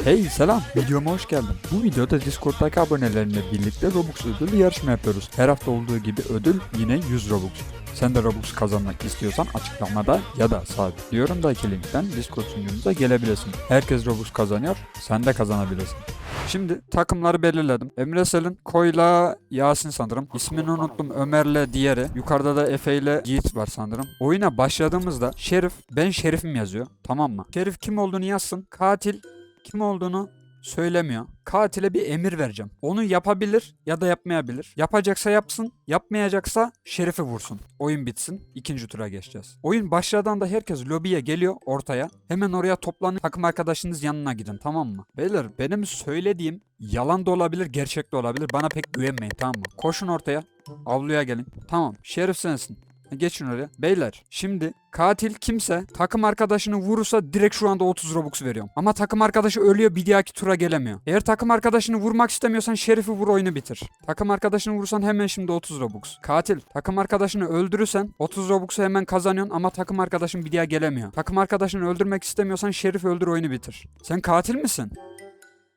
Hey selam, videoma hoş geldin. Bu videoda Discord'daki abonelerinle birlikte Robux ödül yarışma yapıyoruz. Her hafta olduğu gibi ödül yine 100 Robux. Sen de Robux kazanmak istiyorsan açıklamada ya da sabit yorumdaki linkten Discord sunucumuza gelebilirsin. Herkes Robux kazanıyor, sen de kazanabilirsin. Şimdi takımları belirledim. Emre Selin, Koyla, Yasin sanırım. İsmini unuttum. Ömer'le diğeri. Yukarıda da Efe ile Yiğit var sanırım. Oyuna başladığımızda Şerif, ben Şerif'im yazıyor. Tamam mı? Şerif kim olduğunu yazsın. Katil kim olduğunu söylemiyor. Katile bir emir vereceğim. Onu yapabilir ya da yapmayabilir. Yapacaksa yapsın, yapmayacaksa Şerif'i vursun. Oyun bitsin, ikinci tura geçeceğiz. Oyun başladığında herkes lobiye geliyor ortaya. Hemen oraya toplanın, takım arkadaşınız yanına gidin tamam mı? Beyler benim söylediğim yalan da olabilir, gerçek de olabilir. Bana pek güvenmeyin tamam mı? Koşun ortaya, avluya gelin. Tamam, Şerif sensin. Geçin oraya. Beyler şimdi katil kimse takım arkadaşını vurursa direkt şu anda 30 Robux veriyorum. Ama takım arkadaşı ölüyor bir dahaki tura gelemiyor. Eğer takım arkadaşını vurmak istemiyorsan Şerif'i vur oyunu bitir. Takım arkadaşını vursan hemen şimdi 30 Robux. Katil takım arkadaşını öldürürsen 30 Robux'u hemen kazanıyorsun ama takım arkadaşın bir daha gelemiyor. Takım arkadaşını öldürmek istemiyorsan Şerif öldür oyunu bitir. Sen katil misin?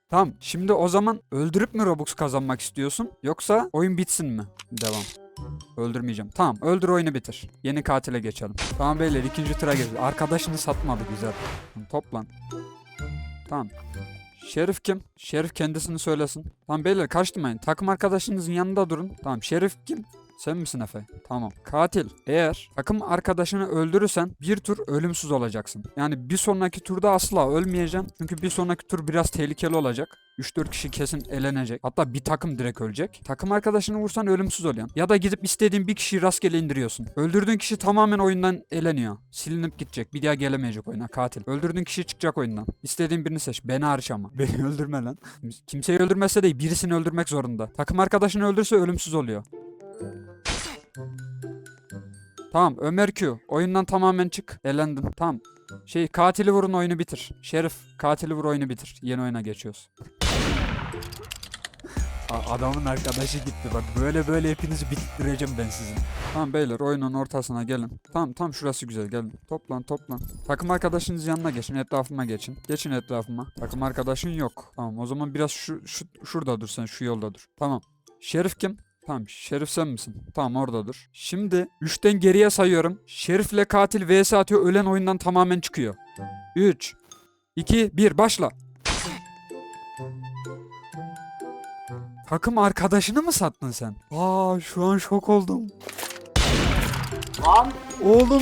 Tamam şimdi o zaman öldürüp mü Robux kazanmak istiyorsun yoksa oyun bitsin mi? Devam. Öldürmeyeceğim. Tamam öldür oyunu bitir. Yeni katile geçelim. Tamam beyler ikinci tura geçelim. Arkadaşını satmadı güzel. Toplan. Tamam. Şerif kim? Şerif kendisini söylesin. Tamam beyler kaçtırmayın. Takım arkadaşınızın yanında durun. Tamam Şerif kim? Sen misin Efe? Tamam. Katil. Eğer takım arkadaşını öldürürsen bir tur ölümsüz olacaksın. Yani bir sonraki turda asla ölmeyeceksin. Çünkü bir sonraki tur biraz tehlikeli olacak. 3-4 kişi kesin elenecek. Hatta bir takım direkt ölecek. Takım arkadaşını vursan ölümsüz oluyorsun. Ya da gidip istediğin bir kişiyi rastgele indiriyorsun. Öldürdüğün kişi tamamen oyundan eleniyor. Silinip gidecek. Bir daha gelemeyecek oyuna katil. Öldürdüğün kişi çıkacak oyundan. İstediğin birini seç. Beni hariç ama. Beni öldürme lan. Kimseyi öldürmese değil birisini öldürmek zorunda. Takım arkadaşını öldürse ölümsüz oluyor. Tamam Ömer Q. Oyundan tamamen çık. Elendin. Tamam. Şey katili vurun oyunu bitir. Şerif katili vur oyunu bitir. Yeni oyuna geçiyoruz. A- Adamın arkadaşı gitti bak böyle böyle hepinizi bitireceğim ben sizin. Tamam beyler oyunun ortasına gelin. Tamam tam şurası güzel gelin. Toplan toplan. Takım arkadaşınız yanına geçin etrafıma geçin. Geçin etrafıma. Takım arkadaşın yok. Tamam o zaman biraz şu, şu şurada dur sen şu yolda dur. Tamam. Şerif kim? Tamam Şerif sen misin? Tamam orada dur. Şimdi 3'ten geriye sayıyorum. Şerifle katil vs atıyor ölen oyundan tamamen çıkıyor. 3 2 1 başla. Takım arkadaşını mı sattın sen? Aa şu an şok oldum. Lan Oğlum.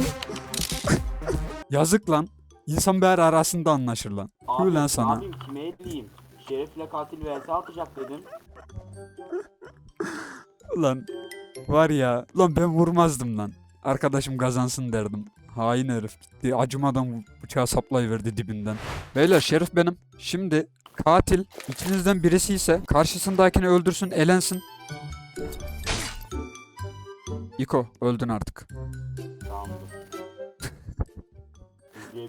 Yazık lan. İnsan bir ara arasında anlaşır lan. abi, Yürü lan sana. abim kime edeyim? Şerifle katil vs atacak dedim. Lan var ya. Lan ben vurmazdım lan. Arkadaşım kazansın derdim. Hain herif gitti. Acımadan bıçağı saplayıverdi dibinden. Beyler şerif benim. Şimdi katil ikinizden birisi ise karşısındakini öldürsün elensin. İko öldün artık.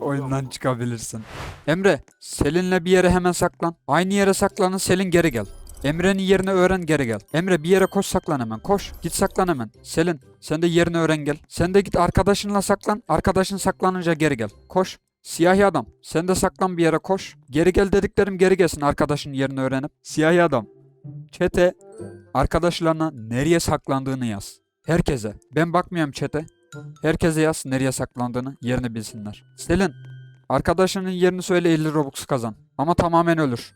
Oyundan çıkabilirsin. Emre, Selin'le bir yere hemen saklan. Aynı yere saklanın, Selin geri gel. Emre'nin yerini öğren geri gel. Emre bir yere koş saklan hemen. Koş. Git saklan hemen. Selin sen de yerini öğren gel. Sen de git arkadaşınla saklan. Arkadaşın saklanınca geri gel. Koş. Siyahi adam sen de saklan bir yere koş. Geri gel dediklerim geri gelsin arkadaşın yerini öğrenip. Siyahi adam. Çete arkadaşlarına nereye saklandığını yaz. Herkese. Ben bakmıyorum çete. Herkese yaz nereye saklandığını, yerini bilsinler. Selin, arkadaşının yerini söyle 50 Robux kazan. Ama tamamen ölür.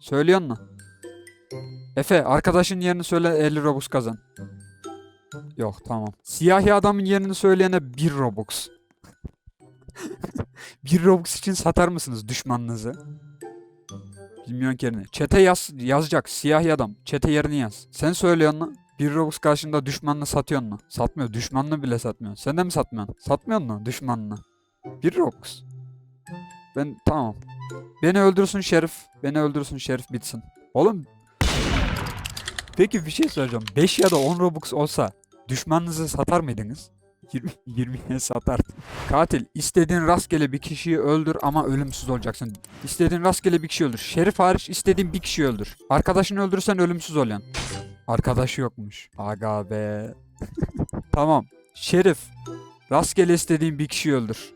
Söylüyor mu? Efe, arkadaşın yerini söyle 50 Robux kazan. Yok tamam. Siyahi adamın yerini söyleyene 1 Robux. 1 Robux için satar mısınız düşmanınızı? Bilmiyorum ki. Çete yaz, yazacak. Siyahi adam. Çete yerini yaz. Sen söylüyorsun mu? 1 Robux karşında düşmanını satıyorsun mu? Satmıyor. Düşmanını bile satmıyor. Sen de mi satmıyorsun? Satmıyor mu düşmanını? 1 Robux. Ben tamam. Beni öldürsün şerif. Beni öldürsün şerif bitsin. Oğlum. Peki bir şey soracağım. 5 ya da 10 Robux olsa düşmanınızı satar mıydınız? 20 20'ye satardım. Katil istediğin rastgele bir kişiyi öldür ama ölümsüz olacaksın. İstediğin rastgele bir kişi öldür. Şerif hariç istediğin bir kişiyi öldür. Arkadaşını öldürürsen ölümsüz oluyorsun. Arkadaşı yokmuş. Aga be. tamam. Şerif. Rastgele istediğin bir kişiyi öldür.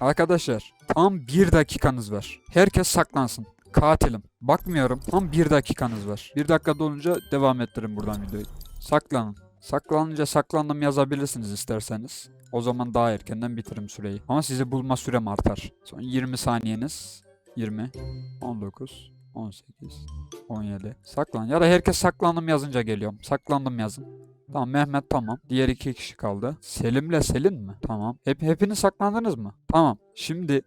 Arkadaşlar tam bir dakikanız var. Herkes saklansın. Katilim. Bakmıyorum. Tam bir dakikanız var. Bir dakika dolunca devam ettirin buradan videoyu. Saklanın. Saklanınca saklandım yazabilirsiniz isterseniz. O zaman daha erkenden bitiririm süreyi. Ama sizi bulma sürem artar. Son 20 saniyeniz. 20, 19, 18, 17. Saklan. Ya da herkes saklandım yazınca geliyorum. Saklandım yazın. Tamam Mehmet tamam. Diğer iki kişi kaldı. Selim'le Selin mi? Tamam. Hep hepiniz saklandınız mı? Tamam. Şimdi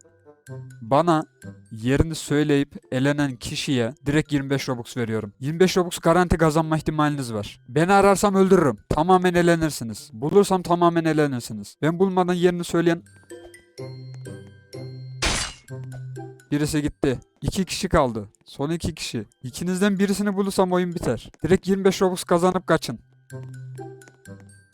bana yerini söyleyip elenen kişiye direkt 25 Robux veriyorum. 25 Robux garanti kazanma ihtimaliniz var. Beni ararsam öldürürüm. Tamamen elenirsiniz. Bulursam tamamen elenirsiniz. Ben bulmadan yerini söyleyen... Birisi gitti. İki kişi kaldı. Son iki kişi. İkinizden birisini bulursam oyun biter. Direkt 25 Robux kazanıp kaçın.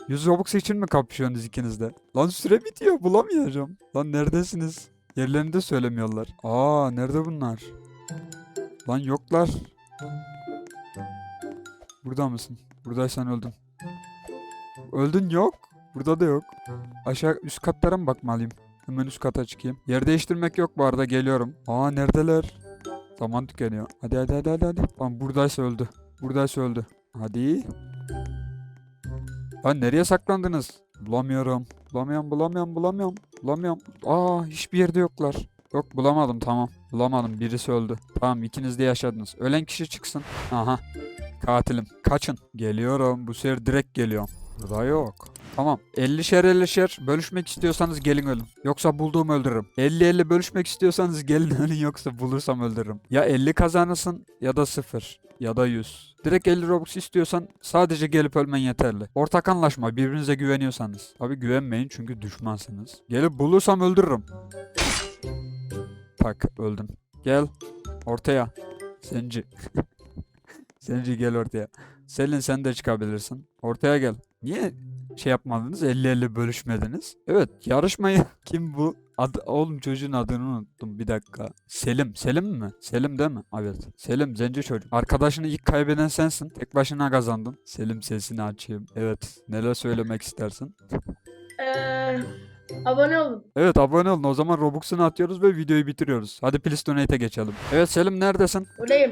100 Robux için mi kapışıyorsunuz ikiniz de? Lan süre bitiyor bulamayacağım. Lan neredesiniz? Yerlerini de söylemiyorlar. Aa nerede bunlar? Lan yoklar. Burada mısın? Buradaysan öldün. Öldün yok. Burada da yok. Aşağı üst katlara mı bakmalıyım? Hemen üst kata çıkayım. Yer değiştirmek yok bu arada geliyorum. Aa neredeler? Zaman tükeniyor. Hadi hadi hadi hadi. hadi. Tamam buradaysa öldü. Buradaysa öldü. Hadi. Lan nereye saklandınız? Bulamıyorum. Bulamıyorum, bulamıyorum, bulamıyorum. Bulamıyorum. Aa hiçbir yerde yoklar. Yok bulamadım tamam. Bulamadım birisi öldü. Tamam ikiniz de yaşadınız. Ölen kişi çıksın. Aha. Katilim. Kaçın. Geliyorum. Bu sefer direkt geliyorum. Burada yok. Tamam. 50'şer 50'şer bölüşmek istiyorsanız gelin ölün. Yoksa bulduğumu öldürürüm. 50-50 bölüşmek istiyorsanız gelin ölün yoksa bulursam öldürürüm. Ya 50 kazanırsın ya da 0 ya da 100. Direkt 50 Robux istiyorsan sadece gelip ölmen yeterli. Ortak anlaşma birbirinize güveniyorsanız. Abi güvenmeyin çünkü düşmansınız. Gelip bulursam öldürürüm. Tak öldüm. Gel ortaya. Senci. Senci gel ortaya. Selin sen de çıkabilirsin. Ortaya gel. Niye şey yapmadınız 50-50 bölüşmediniz? Evet yarışmayı kim bu? Adı, oğlum çocuğun adını unuttum bir dakika. Selim. Selim mi? Selim değil mi? Evet. Selim zenci çocuk. Arkadaşını ilk kaybeden sensin. Tek başına kazandın. Selim sesini açayım. Evet. Neler söylemek istersin? Ee, abone olun. Evet abone olun. O zaman Robux'unu atıyoruz ve videoyu bitiriyoruz. Hadi please donate'e geçelim. Evet Selim neredesin? Buradayım.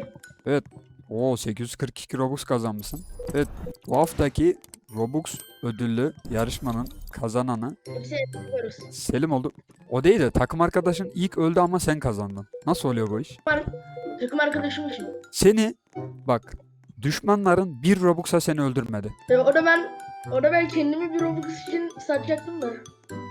Oo 842 Robux kazanmışsın. Evet bu haftaki Robux ödüllü yarışmanın kazananı yapıyoruz. Selim oldu. O değil de takım arkadaşın ilk öldü ama sen kazandın. Nasıl oluyor bu iş? Takım arkadaşım için. Seni bak düşmanların bir Robux'a seni öldürmedi. Tabii orada ben orada ben kendimi bir Robux için satacaktım da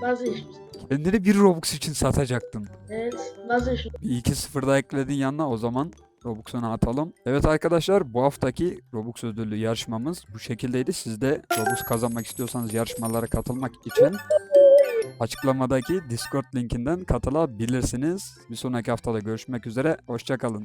vazgeçtim. Kendini bir Robux için satacaktın. Evet vazgeçtim. Bir 2-0 da ekledin yanına o zaman Robux'unu atalım. Evet arkadaşlar bu haftaki Robux ödüllü yarışmamız bu şekildeydi. Siz de Robux kazanmak istiyorsanız yarışmalara katılmak için açıklamadaki Discord linkinden katılabilirsiniz. Bir sonraki haftada görüşmek üzere. Hoşçakalın.